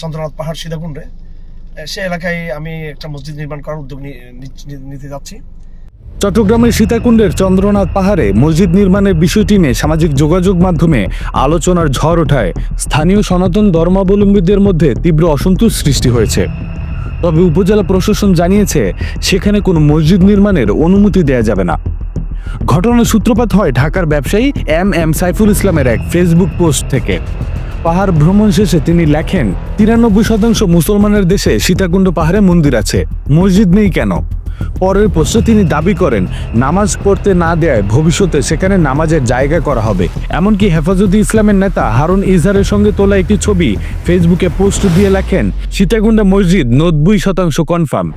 চন্দ্রনাথ পাহাড় সীতাকুণ্ডে। সে এলাকায় আমি একটা মসজিদ নির্মাণ করার উদ্যোগ নিতে যাচ্ছি। চট্টগ্রামের সীতাকুণ্ডের চন্দ্রনাথ পাহাড়ে মসজিদ নির্মাণের বিষয়টি নিয়ে সামাজিক যোগাযোগ মাধ্যমে আলোচনার ঝড় ওঠায় স্থানীয় সনাতন ধর্মাবলম্বীদের মধ্যে তীব্র অসন্তোষ সৃষ্টি হয়েছে। তবে উপজেলা প্রশাসন জানিয়েছে, সেখানে কোনো মসজিদ নির্মাণের অনুমতি দেয়া যাবে না। ঘটনার সূত্রপাত হয় ঢাকার ব্যবসায়ী এম এম সাইফুল ইসলামের এক ফেসবুক পোস্ট থেকে। পাহাড় ভ্রমণ শেষে তিনি লেখেন, তিরানব্বই শতাংশ মুসলমানের দেশে সীতাকুণ্ড পাহাড়ে মন্দির আছে, মসজিদ নেই কেন? পরের পোস্টে তিনি দাবি করেন, নামাজ পড়তে না দেয় ভবিষ্যতে সেখানে নামাজের জায়গা করা হবে। এমনকি হেফাজতে ইসলামের নেতা হারুন ইজহারের সঙ্গে তোলা একটি ছবি ফেসবুকে পোস্ট দিয়ে লেখেন, সীতাকুণ্ডা মসজিদ নব্বই শতাংশ কনফার্ম।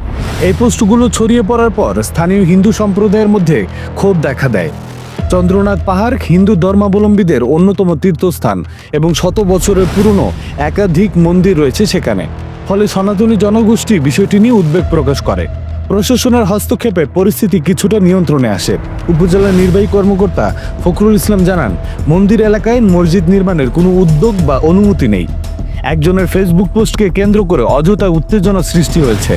এই পোস্টগুলো ছড়িয়ে পড়ার পর স্থানীয় হিন্দু সম্প্রদায়ের মধ্যে ক্ষোভ দেখা দেয়। চন্দ্রনাথ পাহাড় হিন্দু ধর্মাবলম্বীদের অন্যতম তীর্থস্থান এবং শত বছরের পুরনো একাধিক মন্দির রয়েছে সেখানে। ফলে সনাতনী জনগোষ্ঠী বিষয়টি নিয়ে উদ্বেগ প্রকাশ করে। প্রশাসনের হস্তক্ষেপে পরিস্থিতি কিছুটা নিয়ন্ত্রণে আসে। উপজেলা নির্বাহী কর্মকর্তা ফখরুল ইসলাম জানান, মন্দির এলাকায় মসজিদ নির্মাণের কোনো উদ্যোগ বা অনুমতি নেই। একজনের ফেসবুক পোস্টকে কেন্দ্র করে অযথা উত্তেজনা সৃষ্টি হয়েছে।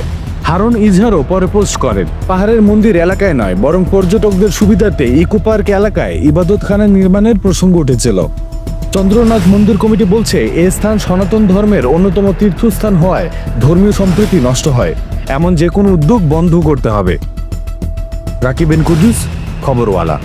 হারুন ইজহারও পরে পোস্ট করেন। পাহাড়ের মন্দির এলাকায় নয়, বরং পর্যটকদের সুবিধার্থে ইকো পার্ক এলাকায় ইবাদতখানা নির্মাণের প্রসঙ্গ উঠেছিল। চন্দ্রনাথ মন্দির কমিটি বলছে, এ স্থান সনাতন ধর্মের অন্যতম তীর্থস্থান হওয়ায় ধর্মীয় সম্প্রীতি নষ্ট হয়। এমন যে কোনো উদ্যোগ বন্ধ করতে হবে। রাকিবেন কুদ্দুস, খবরওয়ালা।